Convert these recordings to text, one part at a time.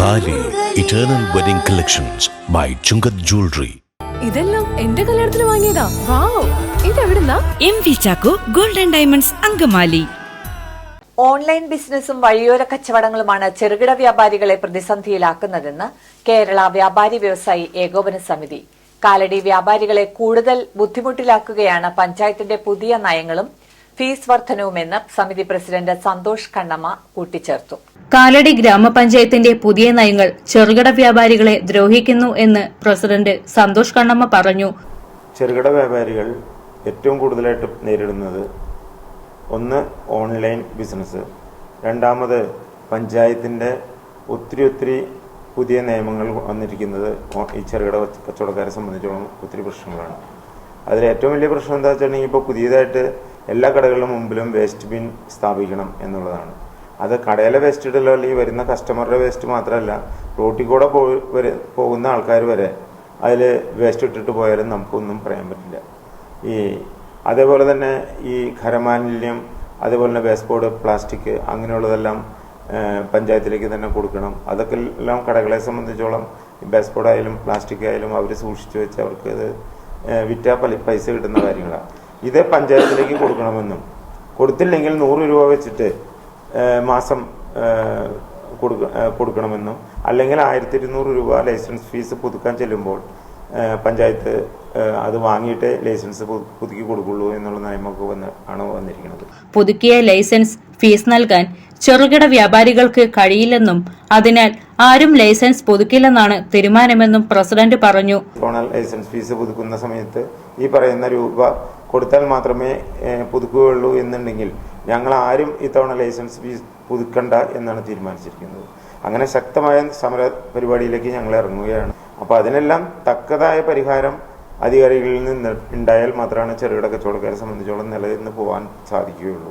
Thali eternal wedding collections by Chungath jewellery ഇതെല്ലാം എന്റെ കല്യാണത്തിന് വാങ്ങിയതാ. Wow. ഇതെവിടുന്നാ? M V Chacko golden diamonds Angamaly. Online ബിസിനസ്സും വഴിയോര കച്ചവടങ്ങളുമാണ് ചെറുകിട വ്യാപാരികളെ പ്രതിസന്ധിയിലാക്കുന്നതെന്ന് കേരള വ്യാപാരി വ്യവസായി ഏകോപന സമിതി. കാലടി വ്യാപാരികളെ കൂടുതൽ ബുദ്ധിമുട്ടിലാക്കുകയാണ് പഞ്ചായത്തിന്റെ പുതിയ നയങ്ങളും ഫീസ് വർധനവുമെന്ന് സമിതി പ്രസിഡന്റ് സന്തോഷ് കണ്ണമ്മ കൂട്ടിച്ചേർത്തു. കാലടി ഗ്രാമപഞ്ചായത്തിന്റെ പുതിയ നയങ്ങൾ ചെറുകിട വ്യാപാരികളെ ദ്രോഹിക്കുന്നു എന്ന് പ്രസിഡന്റ് സന്തോഷ് കണ്ണമ്മ പറഞ്ഞു. ചെറുകിട വ്യാപാരികൾ ഏറ്റവും കൂടുതലായിട്ട് നേരിടുന്നത് ഒന്ന് ഓൺലൈൻ ബിസിനസ് രണ്ടാമത് പഞ്ചായത്തിന്റെ ഒത്തിരി ഒത്തിരി പുതിയ നിയമങ്ങൾ വന്നിരിക്കുന്നത് ഈ ചെറുകിട കച്ച- കച്ചവടക്കാരെ സംബന്ധിച്ചോളം ഒത്തിരി പ്രശ്നങ്ങളാണ്. അതിൽ ഏറ്റവും വലിയ പ്രശ്നം എന്താ വെച്ചിട്ടുണ്ടെങ്കിൽ ഇപ്പോൾ പുതിയതായിട്ട് എല്ലാ കടകളുടെ മുമ്പിലും വേസ്റ്റ് ബിൻ സ്ഥാപിക്കണം എന്നുള്ളതാണ്. അത് കടയിലെ വേസ്റ്റ് ഇടലോ അല്ലെങ്കിൽ വരുന്ന കസ്റ്റമറുടെ വേസ്റ്റ് മാത്രമല്ല റോട്ടിൽ കൂടെ പോയി വരെ- പോകുന്ന ആൾക്കാർ വരെ അതിൽ വേസ്റ്റ് ഇട്ടിട്ട് പോയാലും നമുക്കൊന്നും പറയാൻ പറ്റില്ല. ഈ അതേപോലെ തന്നെ ഈ ഖരമാലിന്യം അതേപോലെ തന്നെ വേസ്റ്റ് പ്ലാസ്റ്റിക് അങ്ങനെയുള്ളതെല്ലാം പഞ്ചായത്തിലേക്ക് തന്നെ കൊടുക്കണം. അതൊക്കെ എല്ലാം കടകളെ സംബന്ധിച്ചോളം വേസ്റ്റ് ബോർഡ് ആയാലും പ്ലാസ്റ്റിക് ആയാലും അവർ സൂക്ഷിച്ചു വെച്ച് അവർക്ക് അത് വിറ്റാൽ പൈസ കിട്ടുന്ന കാര്യങ്ങളാണ് ഇത് പഞ്ചായത്തിലേക്ക് കൊടുക്കണമെന്നും. കൊടുത്തില്ലെങ്കിൽ നൂറ് രൂപ വെച്ചിട്ട് മാസം കൊടുക്ക കൊടുക്കണമെന്നും. അല്ലെങ്കിൽ ആയിരത്തി ഇരുന്നൂറ് രൂപ ലൈസൻസ് ഫീസ് പുതുക്കാൻ ചെല്ലുമ്പോൾ പഞ്ചായത്ത് അത് വാങ്ങിയിട്ട് ലൈസൻസ് പുതുക്കി കൊടുക്കുള്ളൂ എന്നുള്ള നിയമമൊക്കെ വന്ന് ആണ് വന്നിരിക്കുന്നത്. പുതുക്കിയ ലൈസൻസ് ഫീസ് നൽകാൻ ചെറുകിട വ്യാപാരികൾക്ക് കഴിയില്ലെന്നും അതിനാൽ ആരും ലൈസൻസ് പുതുക്കില്ലെന്നാണ് തീരുമാനമെന്നും പ്രസിഡന്റ് പറഞ്ഞു. സോണൽ ലൈസൻസ് ഫീസ് പുതുക്കുന്ന സമയത്ത് ഈ പറയുന്ന രൂപ കൊടുത്താൽ മാത്രമേ പുതുക്കുകയുള്ളൂ എന്നുണ്ടെങ്കിൽ ഞങ്ങൾ ആരും ഇത്തവണ ലൈസൻസ് ഫീസ് പുതുക്കണ്ട എന്നാണ് തീരുമാനിച്ചിരിക്കുന്നത്. അങ്ങനെ ശക്തമായ സമര പരിപാടിയിലേക്ക് ഞങ്ങൾ ഇറങ്ങുകയാണ്. അപ്പോൾ അതിനെല്ലാം തക്കതായ പരിഹാരം അധികാരികളിൽ നിന്ന് ഉണ്ടായാൽ മാത്രമാണ് ചെറുകിട കച്ചവടക്കാരെ സംബന്ധിച്ചോളം നിലനിന്ന് പോകാൻ സാധിക്കുകയുള്ളൂ.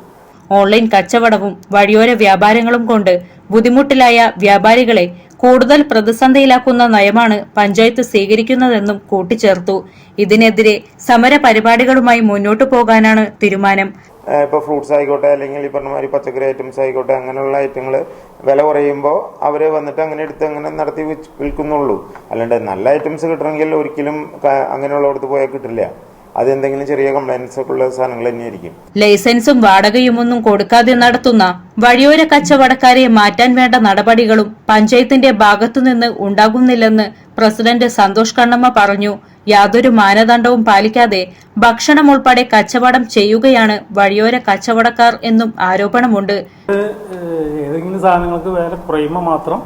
ഓൺലൈൻ കച്ചവടവും വഴിയോര വ്യാപാരങ്ങളും കൊണ്ട് ബുദ്ധിമുട്ടിലായ വ്യാപാരികളെ കൂടുതൽ പ്രതിസന്ധിയിലാക്കുന്ന നയമാണ് പഞ്ചായത്ത് സ്വീകരിക്കുന്നതെന്നും കൂട്ടിച്ചേർത്തു. ഇതിനെതിരെ സമര പരിപാടികളുമായി മുന്നോട്ടു പോകാനാണ് തീരുമാനം. ഇപ്പോൾ ഫ്രൂട്ട്സ് ആയിക്കോട്ടെ അല്ലെങ്കിൽ ഈ പറഞ്ഞ മാതിരി പച്ചക്കറി ഐറ്റംസ് ആയിക്കോട്ടെ അങ്ങനെയുള്ള ഐറ്റങ്ങൾ വില കുറയുമ്പോൾ അവർ വന്നിട്ട് അങ്ങനെ എടുത്ത് അങ്ങനെ നടത്തി വിൽക്കുന്നുള്ളൂ. അല്ലാണ്ട് നല്ല ഐറ്റംസ് കിട്ടണമെങ്കിൽ ഒരിക്കലും ക- അങ്ങനെയുള്ളടത്ത് പോയാൽ കിട്ടില്ല. അതെന്തെങ്കിലും ചെറിയ കംപ്ലൈൻസ് ഒക്കെ ഉള്ള സാധനങ്ങൾ തന്നെയായിരിക്കും. ലൈസൻസും വാടകയും ഒന്നും കൊടുക്കാതെ നടത്തുന്ന വഴിയോര കച്ചവടക്കാരെ മാറ്റാൻ വേണ്ട നടപടികളും പഞ്ചായത്തിന്റെ ഭാഗത്തുനിന്ന് ഉണ്ടാകുന്നില്ലെന്ന് പ്രസിഡന്റ് സന്തോഷ് കണ്ണമ്മ പറഞ്ഞു. യാതൊരു മാനദണ്ഡവും പാലിക്കാതെ ഭക്ഷണം ഉൾപ്പെടെ കച്ചവടം ചെയ്യുകയാണ് വഴിയോര കച്ചവടക്കാർ എന്നും ആരോപണമുണ്ട്. ഏതെങ്കിലും സാധനങ്ങൾക്ക് വില കുറയുമ്പോൾ മാത്രം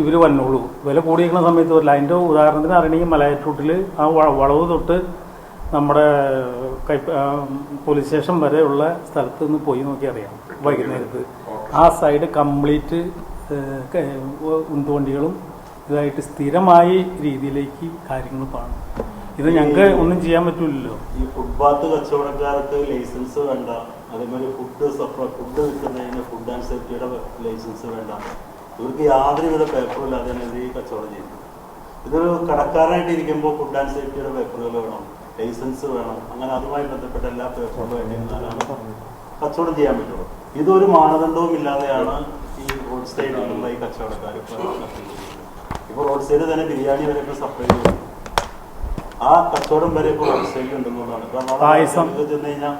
ഇവർ വന്നോളൂ. വില കൂടിയിരിക്കുന്ന സമയത്ത് വരില്ല. അതിന്റെ ഉദാഹരണത്തിന് അറിയണമെങ്കിൽ മലയാറ്റൂട്ടിൽ ആ വളവ് തൊട്ട് നമ്മുടെ കൈ പോലീസ് സ്റ്റേഷൻ വരെയുള്ള സ്ഥലത്ത് നിന്ന് പോയി നോക്കി അറിയാം വൈകുന്നേരത്ത്. ആ സൈഡ് കംപ്ലീറ്റ് ഉന്തുവണ്ടികളും ഇതായിട്ട് സ്ഥിരമായ രീതിയിലേക്ക് കാര്യങ്ങൾ പാടും. ഇത് ഞങ്ങൾക്ക് ഒന്നും ചെയ്യാൻ പറ്റില്ലല്ലോ ഈ ഫുട്പാത്ത് കച്ചവടക്കാർക്ക് ലൈസൻസ് വേണ്ട. അതേമാതിരി ഫുഡ് സപ്ലൈ ഫുഡ് വിൽക്കുന്നതിന് ഫുഡ് ആൻഡ് സേഫ്റ്റിയുടെ ലൈസൻസ് വേണ്ട. ഇവർക്ക് യാതൊരുവിധ പേപ്പറും ഇല്ലാതെയാണ് ഇവർ ഈ കച്ചവടം ചെയ്യുന്നത്. ഇതൊരു കടക്കാരായിട്ട് ഇരിക്കുമ്പോൾ ഫുഡ് ആൻഡ് സേഫ്റ്റിയുടെ പേപ്പറുകൾ വേണം? ലൈസൻസ് വേണം. അങ്ങനെ അതുമായി ബന്ധപ്പെട്ട എല്ലാ പേപ്പറുകളും വേണ്ടിയിരുന്നാലാണ് കച്ചവടം ചെയ്യാൻ പറ്റുള്ളൂ. ഇതൊരു മാനദണ്ഡവും ഇല്ലാതെയാണ് ഈ റോഡ് സൈഡിലുള്ള ഈ കച്ചവടക്കാർ ഇപ്പോൾ റോഡ് സൈഡിൽ തന്നെ ബിരിയാണി വരെ ഇപ്പോൾ സപ്ലൈ ചെയ്യുന്നു ആ കച്ചവടം വരെ ഇപ്പോൾ റോഡ് സൈഡിൽ ഉണ്ടെന്നുള്ളതാണ്. കാരണം ചെന്ന് കഴിഞ്ഞാൽ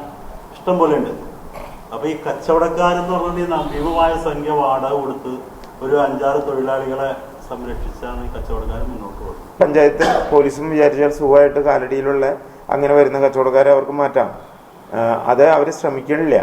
ഇഷ്ടം പോലെ ഉണ്ട്. അപ്പൊ ഈ കച്ചവടക്കാരെന്ന് പറഞ്ഞാൽ ഭീമമായ സംഖ്യ വാടക കൊടുത്ത് ഒരു അഞ്ചാറ് തൊഴിലാളികളെ കച്ചവടക്കാരൻ മുന്നോട്ട് പഞ്ചായത്ത് പോലീസും വിചാരിച്ചാൽ സുഖമായിട്ട് കാലടിയിലുള്ള അങ്ങനെ വരുന്ന കച്ചവടക്കാരെ അവർക്ക് മാറ്റാം. അത് അവർ ശ്രമിക്കണില്ല.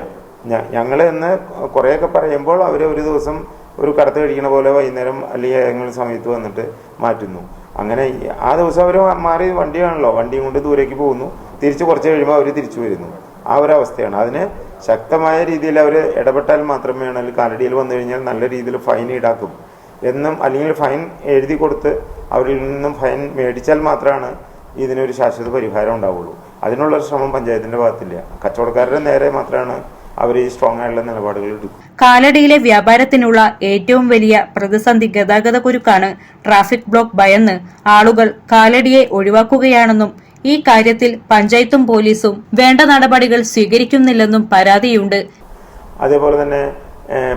ഞങ്ങൾ ഇന്ന് കുറേയൊക്കെ പറയുമ്പോൾ അവർ ഒരു ദിവസം ഒരു കടത്ത് കഴിക്കണ പോലെ വൈകുന്നേരം അല്ലെങ്കിൽ ഏതെങ്കിലും സമയത്ത് വന്നിട്ട് മാറ്റുന്നു. അങ്ങനെ ആ ദിവസം അവർ മാറി വണ്ടിയാണല്ലോ. വണ്ടിയും കൊണ്ട് ദൂരേക്ക് പോകുന്നു. തിരിച്ച് കുറച്ച് കഴിയുമ്പോൾ അവർ തിരിച്ചു വരുന്നു. ആ ഒരു അവസ്ഥയാണ്. അതിന് ശക്തമായ രീതിയിൽ അവർ ഇടപെട്ടാൽ മാത്രമേ ആണെങ്കിൽ കാലടിയിൽ വന്നു കഴിഞ്ഞാൽ നല്ല രീതിയിൽ ഫൈൻ ഈടാക്കും. എന്നും അല്ലെങ്കിൽ ഫൈൻ എഴുതി കൊടുത്ത് അവരിൽ നിന്നും ഫൈൻ മേടിച്ചാൽ മാത്രമാണ് ഇതിനൊരു ശാശ്വത പരിഹാരം ഉണ്ടാവുള്ളൂ. അതിനുള്ള ശ്രമം പഞ്ചായത്തിന്റെ ഭാഗത്തില്ല. കച്ചവടക്കാരുടെ നേരെ മാത്രമാണ് അവർ ഈ സ്ട്രോങ് ആയിട്ടുള്ള നിലപാടുകൾ എടുക്കും കാലടിയിലെ വ്യാപാരത്തിനുള്ള ഏറ്റവും വലിയ പ്രതിസന്ധി ഗതാഗത കുരുക്കാണ് ട്രാഫിക് ബ്ലോക്ക് ഭയന്ന് ആളുകൾ കാലടിയെ ഒഴിവാക്കുകയാണെന്നും ഈ കാര്യത്തിൽ പഞ്ചായത്തും പോലീസും വേണ്ട നടപടികൾ സ്വീകരിക്കുന്നില്ലെന്നും പരാതിയുണ്ട്. അതേപോലെ തന്നെ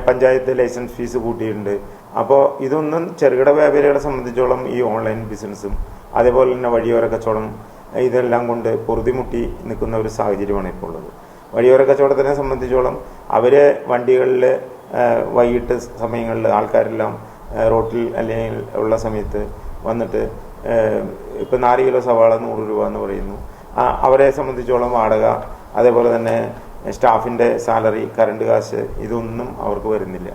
പഞ്ചായത്ത് ലൈസൻസ് ഫീസ് കൂട്ടിയിട്ടുണ്ട്. അപ്പോൾ ഇതൊന്നും ചെറുകിട വ്യാപാരികളെ സംബന്ധിച്ചോളം ഈ ഓൺലൈൻ ബിസിനസ്സും അതേപോലെ തന്നെ വഴിയോര കച്ചവടം ഇതെല്ലാം കൊണ്ട് പൊറുതിമുട്ടി നിൽക്കുന്ന ഒരു സാഹചര്യമാണ് ഇപ്പോൾ ഉള്ളത്. വഴിയോര കച്ചവടത്തിനെ സംബന്ധിച്ചോളം അവർ വണ്ടികളിൽ വൈകിട്ട് സമയങ്ങളിൽ ആൾക്കാരെല്ലാം റോട്ടിൽ അല്ലെങ്കിൽ ഉള്ള സമയത്ത് വന്നിട്ട് ഇപ്പം നാല് കിലോ സവാള നൂറ് രൂപ എന്ന് പറയുന്നു. അവരെ സംബന്ധിച്ചോളം വാടക അതേപോലെ തന്നെ സ്റ്റാഫിന്റെ സാലറി കറണ്ട് കാശ് ഇതൊന്നും അവർക്ക് വരുന്നില്ല.